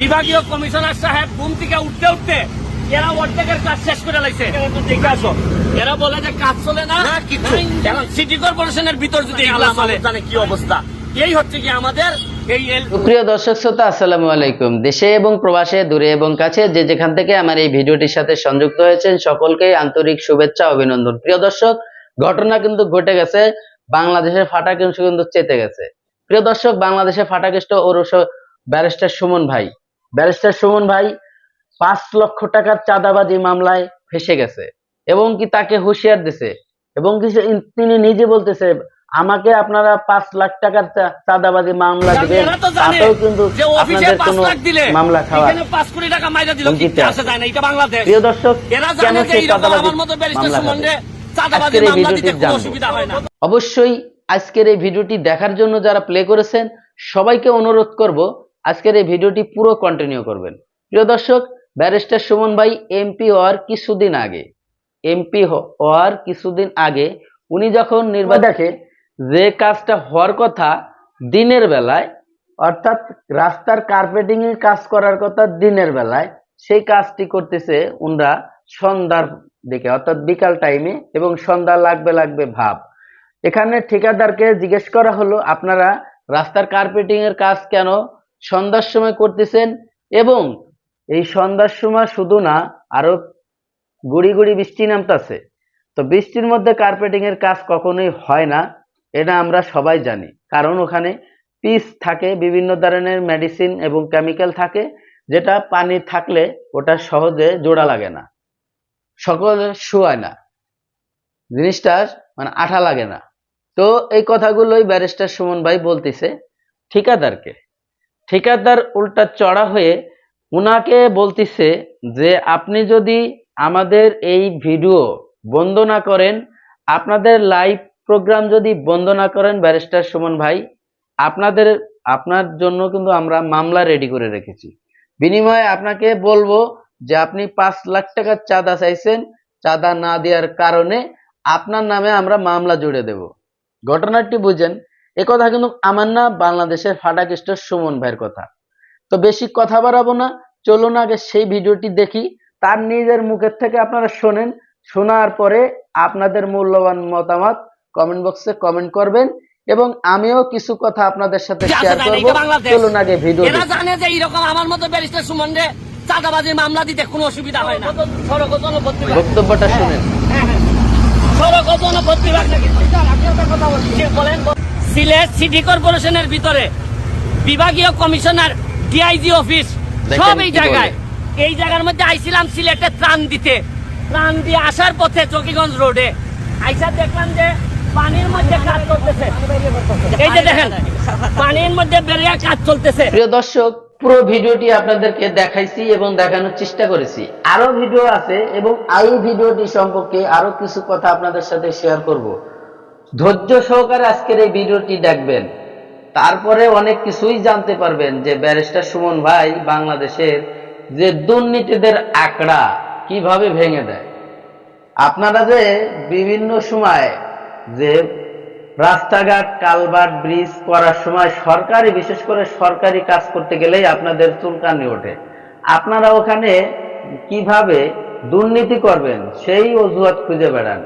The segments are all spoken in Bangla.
বিভাগীয় কমিশনার সাহেব ঘুম থেকে উঠতে উঠতে এরা অর্ধেকের কাজ শেষ করে লাগছে এরা বলে যে কাজ চলে না। কিছু এখন সিটি কর্পোরেশনের ভিতর যদি এগুলা চলে। জানে কি অবস্থা। এই হচ্ছে কি আমাদের প্রিয় দর্শক শ্রোতা আসসালামু আলাইকুম। দেশে এবং প্রবাসে দূরে এবং কাছে যে যেখান থেকে আমার এই ভিডিওটির সাথে সংযুক্ত হয়েছেন সকলকে আন্তরিক শুভেচ্ছা অভিনন্দন। প্রিয় দর্শক ঘটনা কিন্তু ঘটে গেছে। বাংলাদেশের ফাটাকেশ কিন্তু চেতে গেছে। প্রিয় দর্শক বাংলাদেশের ফাটাকেষ্ট ওরস ব্যারিস্টার সুমন ভাই ব্যারিস্টার সুমন ভাই পাঁচ লক্ষ টাকার চাঁদাবাজি মামলায় ফেসে গেছে এবং কি তাকে হুঁশিয়ার দিছে এবং কি তিনি নিজে বলতেছে আমাকে আপনারা পাঁচ লাখ টাকার চাঁদাবাজি মামলা দিবেন। তাতেও কিন্তু আপনাদের কোনো মামলা খাওয়া প্রিয় দর্শক কেন সেই চাঁদাবাজি মামলা অবশ্যই আজকের এই ভিডিওটি দেখার জন্য যারা প্লে করেছেন সবাইকে অনুরোধ করব আজকের এই ভিডিওটি পুরো কন্টিনিউ করবেন। প্রিয় দর্শক ব্যারিস্টার সুমন ভাই এমপি হওয়ার কিছুদিন আগে এমপি হওয়ার কিছুদিন আগে উনি যখন নির্বাচন দেখে যে কাজটা হওয়ার কথা দিনের বেলায় অর্থাৎ রাস্তার কার্পেটিং এর কাজ করার কথা দিনের বেলায় সেই কাজটি করতেছে উনরা সন্ধ্যার দিকে অর্থাৎ বিকাল টাইমে এবং সন্ধ্যা লাগবে লাগবে ভাব। এখানে ঠিকাদারকে জিজ্ঞেস করা হলো আপনারা রাস্তার কার্পেটিং এর কাজ কেন সন্ধ্যার সময় করতেছেন এবং এই সন্ধ্যার সময় শুধু না, আরও গুড়ি গুড়ি বৃষ্টি নামতাছে। তো বৃষ্টির মধ্যে কার্পেটিং এর কাজ কখনোই হয় না, এটা আমরা সবাই জানি। কারণ ওখানে পিস থাকে, বিভিন্ন ধরনের মেডিসিন এবং কেমিক্যাল থাকে, যেটা পানি থাকলে ওটা সহজে জোড়া লাগে না। সকলে শুয়ায় না। জিনিসটা মানে আঠা লাগে না। তো এই কথাগুলোই ব্যারিস্টার সুমন ভাই বলতেছে। ঠিকাদারকে ঠিকাদার উল্টা চড়া হয়ে উনাকে বলতেছে যে, আপনি যদি আমাদের এই ভিডিও বন্ধ না করেন, আপনাদের লাইভ প্রোগ্রাম যদি বন্ধ না করেন ব্যারিস্টার সুমন ভাই, আপনাদের, আপনার জন্য কিন্তু আমরা মামলা রেডি করে রেখেছি। বিনিময়ে আপনাকে বলব যে, আপনি পাঁচ লাখ টাকার চাঁদা চাইছেন, চাঁদা না দেওয়ার কারণে আপনার নামে আমরা মামলা জুড়ে দেব। ঘটনাটি বুঝেন এ কথা কিন্তু আমার না বাংলাদেশের ফাটাকেষ্ট সুমন ভাইয়ের কথা। তো বেশি কথা বাড়াবো না চলুন আগে সেই ভিডিওটি দেখি। তার নিজের মুখের থেকে আপনারা শোনেন শোনার পরে আপনাদের মূল্যবান মতামত কমেন্ট বক্সে কমেন্ট করবেন এবং আমিও কিছু কথা আপনাদের সাথে শেয়ার করব। চলুন আগে ভিডিও এরা জানে যে এইরকম আমার মতো ব্যারিস্টার সুমনরে চাঁদাবাজির মামলা দিতে কোনো অসুবিধা হয় না। সড়ক ও জনপথ বক্তব্যটা শুনেন সড়ক বিভাগ নাকি? বলেন। সিলেট সিটি কর্পোরেশনের ভিতরে বিভাগীয় কমিশনার ডিআইজি অফিস সব এই জায়গায়। এই জায়গার মধ্যে আইছিলাম সিলেটে ত্রাণ দিতে। ত্রাণ দিয়ে আসার পথে চকিগঞ্জ রোডে। আইসা দেখলাম যে পানির মধ্যে কাজ চলতেছে। এই যে দেখেন পানির মধ্যে বেরিয়ে কাজ চলতেছে। প্রিয় দর্শক পুরো ভিডিওটি আপনাদেরকে দেখাইছি এবং দেখানোর চেষ্টা করেছি। আরও ভিডিও আছে এবং এই ভিডিওটি সম্পর্কে আরও কিছু কথা আপনাদের সাথে শেয়ার করব। ধৈর্য সহকারে আজকের এই ভিডিওটি দেখবেন। তারপরে অনেক কিছুই জানতে পারবেন যে ব্যারিস্টার সুমন ভাই বাংলাদেশের যে দুর্নীতিদের আঁকড়া কীভাবে ভেঙে দেয়। আপনারা যে বিভিন্ন সময় যে রাস্তাঘাট, কালভার্ট, ব্রিজ করার সময় সরকারি, বিশেষ করে সরকারি কাজ করতে গেলেই আপনাদের চুলকানি ওঠে। আপনারা ওখানে কীভাবে দুর্নীতি করবেন, সেই অজুহাত খুঁজে বেড়ান।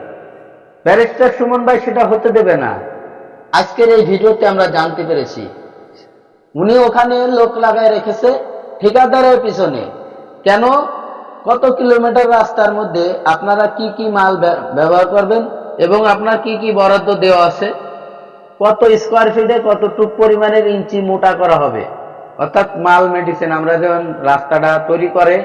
ব্যারিস্টার সুমন ভাই সেটা হতে দেবে না। আজকের এই ভিডিওতে আমরা জানতে পেরেছি, উনি ওখানে লোক লাগায় রেখেছে ঠিকাদারের পিছনে। কেন? কত কিলোমিটার রাস্তার মধ্যে আপনারা কি কি মাল ব্যবহার করবেন এবং আপনার কি কি বরাদ্দ দেওয়া আছে? কত স্কোয়ার ফিটে কতটুক পরিমাণের ইঞ্চি মোটা করা হবে? অর্থাৎ মাল মেডিসিন আমরা যেমন রাস্তাটা তৈরি করে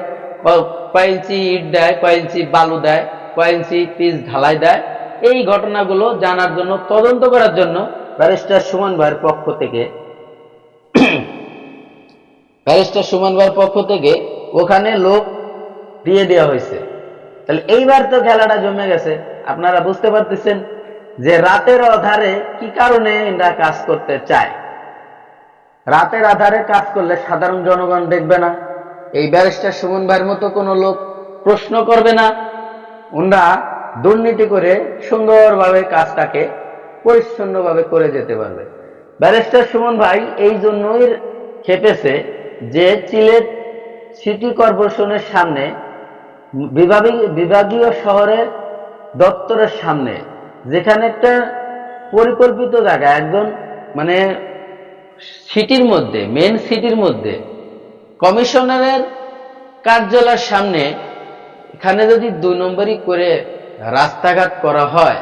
কয় ইঞ্চি ইট দেয়, কয় ইঞ্চি বালু দেয়, কয় ইঞ্চি পিচ ঢালাই দেয় এই ঘটনাগুলো জানার জন্য, তদন্ত করার জন্য ব্যারিস্টার সুমন ভাইয়ের পক্ষ থেকে ব্যারিস্টার সুমন ভাইয়ের পক্ষ থেকে ওখানে লোক দিয়ে দেওয়া হয়েছে। তাহলে এইবার তো খেলাটা জমে গেছে। আপনারা বুঝতে পারতেছেন যে রাতের আধারে কি কারণে এরা কাজ করতে চায়। রাতের আধারে কাজ করলে সাধারণ জনগণ দেখবে না। এই ব্যারিস্টার সুমন ভাইয়ের মতো কোনো লোক প্রশ্ন করবে না। ওনারা দুর্নীতি করে সুন্দরভাবে কাজটাকে পরিচ্ছন্নভাবে করে যেতে পারবে। ব্যারিস্টার সুমন ভাই এই জন্যই খেপেছে যে সিলেট সিটি কর্পোরেশনের সামনে বিভাগীয় শহরের দপ্তরের সামনে, যেখানে একটা পরিকল্পিত জায়গা, একজন মানে সিটির মধ্যে মেন সিটির মধ্যে, কমিশনারের কার্যালয়ের সামনে, এখানে যদি দুই নম্বরই করে রাস্তাঘাট করা হয়,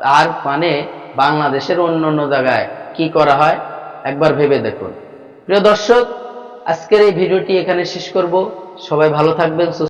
তার মানে বাংলাদেশের অন্য অন্য জায়গায় কি করা হয়? একবার ভেবে দেখুন। প্রিয় দর্শক, আজকের এই ভিডিওটি এখানে শেষ করব। সবাই ভালো থাকবেন